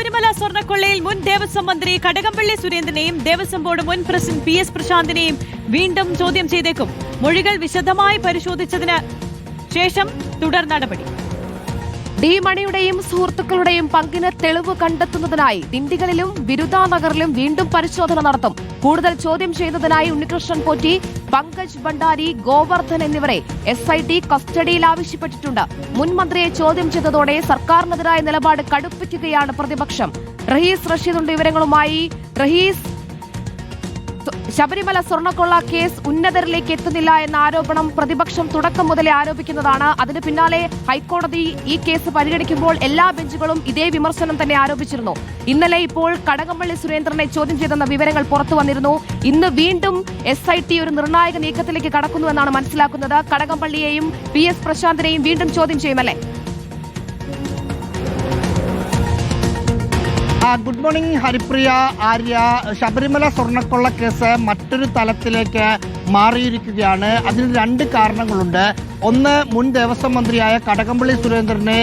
ശബരിമല സ്വർണക്കൊള്ളയിൽ മുൻ ദേവസ്വം മന്ത്രി കടകംപള്ളി സുരേന്ദ്രനെയും ദേവസ്വം ബോർഡ് മുൻ പ്രസിഡന്റ് പി എസ് പ്രശാന്തിനെയും വീണ്ടും ചോദ്യം ചെയ്തേക്കും. മൊഴികൾ വിശദമായി പരിശോധിച്ചതിന് ശേഷം തുടർ നടപടി. ഡി മണിയുടെയും സുഹൃത്തുക്കളുടെയും പങ്കിന് തെളിവ് കണ്ടെത്തുന്നതിനായി ദിണ്ടികളിലും ബിരുദാനഗറിലും വീണ്ടും പരിശോധന നടത്തും. കൂടുതൽ ചോദ്യം ചെയ്യുന്നതിനായി ഉണ്ണികൃഷ്ണൻ പോറ്റി പങ്കജ് ഭണ്ഡാരി ഗോവർദ്ധൻ എന്നിവരെ എസ് ഐ ടി കസ്റ്റഡിയിൽ ആവശ്യപ്പെട്ടിട്ടുണ്ട്. മുൻമന്ത്രിയെ ചോദ്യം ചെയ്തതോടെ സർക്കാരിനെതിരായ നിലപാട് കടുപ്പിക്കുകയാണ് പ്രതിപക്ഷം. റഹീസ് റഷീദുണ്ട് വിവരങ്ങളുമായി. റഹീസ് ശബരിമല സ്വർണക്കൊള്ള കേസ് ഉന്നതരിലേക്ക് എത്തുന്നില്ല എന്ന ആരോപണം പ്രതിപക്ഷം തുടക്കം മുതലേ ആരോപിക്കുന്നതാണ്. അതിന് പിന്നാലെ ഹൈക്കോടതി ഈ കേസ് പരിഗണിക്കുമ്പോൾ എല്ലാ ബെഞ്ചുകളും ഇതേ വിമർശനം തന്നെ ആരോപിച്ചിരുന്നു. ഇന്നലെ ഇപ്പോൾ കടകംപള്ളി സുരേന്ദ്രനെ ചോദ്യം ചെയ്തെന്ന വിവരങ്ങൾ പുറത്തു വന്നിരുന്നു. ഇന്ന് വീണ്ടും എസ് ഐ ടി ഒരു നിർണായക നീക്കത്തിലേക്ക് കടക്കുന്നുവെന്നാണ് മനസ്സിലാക്കുന്നത്. കടകംപള്ളിയെയും പി എസ് പ്രശാന്തിനെയും വീണ്ടും ചോദ്യം ചെയ്യുമല്ലേ ഗുഡ് മോർണിംഗ് ഹരിപ്രിയ ആര്യ. ശബരിമല സ്വർണക്കൊള്ള കേസ് മറ്റൊരു തലത്തിലേക്ക് മാറിയിരിക്കുകയാണ്. അതിന് രണ്ട് കാരണങ്ങളുണ്ട്. ഒന്ന് മുൻ ദേവസ്വം മന്ത്രിയായ കടകംപള്ളി സുരേന്ദ്രനെ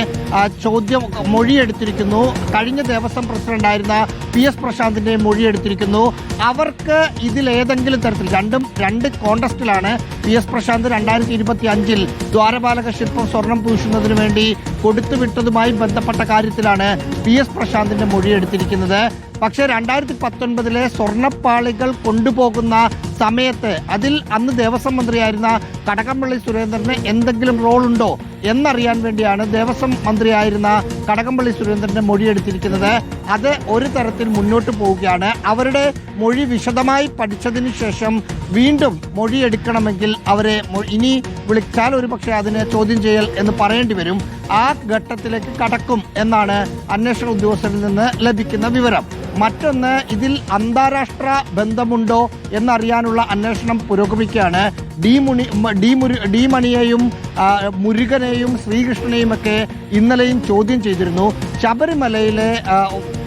ചോദ്യം മൊഴിയെടുത്തിരിക്കുന്നു. കഴിഞ്ഞ ദേവസ്വം പ്രസിഡന്റായിരുന്ന പി എസ് പ്രശാന്തിന്റെ മൊഴിയെടുത്തിരിക്കുന്നു. അവർക്ക് ഇതിലേതെങ്കിലും തരത്തിൽ രണ്ടും രണ്ട് കോണ്ടസ്റ്റിലാണ് പി എസ് പ്രശാന്ത് രണ്ടായിരത്തി ഇരുപത്തി അഞ്ചിൽ ദ്വാരപാലക ശില്പം സ്വർണം പൂശുന്നതിന് വേണ്ടി കൊടുത്തുവിട്ടതുമായി ബന്ധപ്പെട്ട കാര്യത്തിലാണ് പി എസ് പ്രശാന്തിന്റെ മൊഴിയെടുത്തിരിക്കുന്നത്. പക്ഷേ രണ്ടായിരത്തി പത്തൊൻപതിലെ സ്വർണപ്പാളികൾ കൊണ്ടുപോകുന്ന സമയത്ത് അതിൽ അന്ന് ദേവസ്വം മന്ത്രിയായിരുന്ന കടകംപള്ളി സുരേന്ദ്രന് എന്തെങ്കിലും റോൾ ഉണ്ടോ എന്നറിയാൻ വേണ്ടിയാണ് ദേവസ്വം മന്ത്രിയായിരുന്ന കടകംപള്ളി സുരേന്ദ്രന്റെ മൊഴിയെടുത്തിരിക്കുന്നത് അത് ഒരു തരത്തിൽ മുന്നോട്ട് പോവുകയാണ്. അവരുടെ മൊഴി വിശദമായി പഠിച്ചതിന് ശേഷം വീണ്ടും മൊഴിയെടുക്കണമെങ്കിൽ അവരെ ഇനി വിളിച്ചാൽ ഒരു പക്ഷേ അതിനെ ചോദ്യം ചെയ്യൽ എന്ന് പറയേണ്ടി വരും. ആ ഘട്ടത്തിലേക്ക് കടക്കും എന്നാണ് അന്വേഷണ ഉദ്യോഗസ്ഥരിൽ നിന്ന് ലഭിക്കുന്ന വിവരം. മറ്റൊന്ന് ഇതിൽ അന്താരാഷ്ട്ര ബന്ധമുണ്ടോ എന്നറിയാനുള്ള അന്വേഷണം പുരോഗമിക്കുകയാണ്. ഡി മുണി ഡി മുരു ഡി മണിയെയും മുരുകനെയും ശ്രീകൃഷ്ണനെയും ഒക്കെ ഇന്നലെയും ചോദ്യം ചെയ്തിരുന്നു. ശബരിമലയിലെ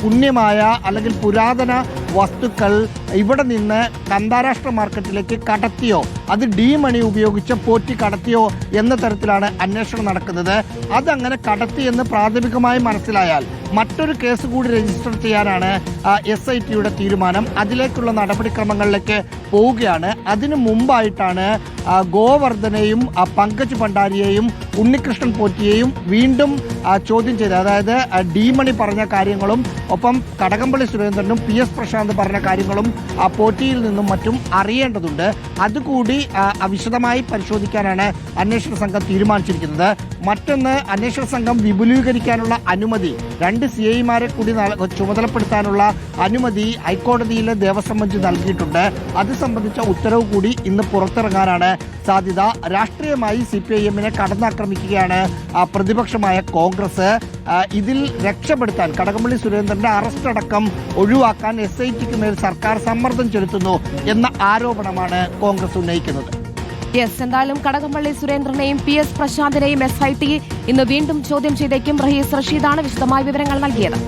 പുണ്യമായ അല്ലെങ്കിൽ പുരാതന വസ്തുക്കൾ ഇവിടെ നിന്ന് അന്താരാഷ്ട്ര മാർക്കറ്റിലേക്ക് കടത്തിയോ അത് ഡി മണി ഉപയോഗിച്ച് പോറ്റി കടത്തിയോ എന്ന തരത്തിലാണ് അന്വേഷണം നടക്കുന്നത്. അതങ്ങനെ കടത്തി എന്ന് പ്രാഥമികമായി മനസ്സിലായാൽ മറ്റൊരു കേസ് കൂടി രജിസ്റ്റർ ചെയ്യാനാണ് എസ് ഐ ടിയുടെ തീരുമാനം. അതിലേക്കുള്ള നടപടിക്രമങ്ങളിലേക്ക് പോവുകയാണ്. അതിനു മുമ്പായിട്ടാണ് ഗോവർദ്ധനെയും പങ്കജ് ഭണ്ഡാരിയെയും ഉണ്ണികൃഷ്ണൻ പോറ്റിയെയും വീണ്ടും ചോദ്യം ചെയ്ത് അതായത് ഡി മണി പറഞ്ഞ കാര്യങ്ങളും ഒപ്പം കടകംപള്ളി സുരേന്ദ്രനും പി എസ് പ്രശാന്ത് പറഞ്ഞ കാര്യങ്ങളും ആ പോറ്റിയിൽ നിന്നും മറ്റും അറിയേണ്ടതുണ്ട്. അതുകൂടി വിശദമായി പരിശോധിക്കാനാണ് അന്വേഷണ സംഘം തീരുമാനിച്ചിരിക്കുന്നത്. മറ്റൊന്ന് അന്വേഷണ സംഘം വിപുലീകരിക്കാനുള്ള അനുമതി രണ്ട് സി ഐമാരെ കൂടി ചുമതലപ്പെടുത്താനുള്ള അനുമതി ഹൈക്കോടതിയിലെ ദേവസ്വം ബെഞ്ച് നൽകിയിട്ടുണ്ട്. അത് സംബന്ധിച്ച ഉത്തരവ് കൂടി ഇന്ന് പുറത്തിറങ്ങാനാണ് സാധ്യത. രാഷ്ട്രീയമായി സി പി ഐ എമ്മിനെ കടന്നാക്രമിക്കുകയാണ് പ്രതിപക്ഷമായ കോൺഗ്രസ്. ഇതിൽ രക്ഷപ്പെടുത്താൻ കടകംപള്ളി സുരേന്ദ്രന്റെ അറസ്റ്റ് അടക്കം ഒഴിവാക്കാൻ എസ് ഐ ടിക്ക് മേൽ സർക്കാർ സമ്മർദ്ദം ചെലുത്തുന്നു എന്ന ആരോപണമാണ് കോൺഗ്രസ് ഉന്നയിക്കുന്നത്. യെസ് എന്തായാലും കടകംപള്ളി സുരേന്ദ്രനെയും പി എസ് പ്രശാന്തിനെയും എസ് ഐ ടി ഇന്ന് വീണ്ടും ചോദ്യം ചെയ്തേക്കും റഹീസ് റഷീദാണ് വിശദമായ വിവരങ്ങൾ നൽകിയത്.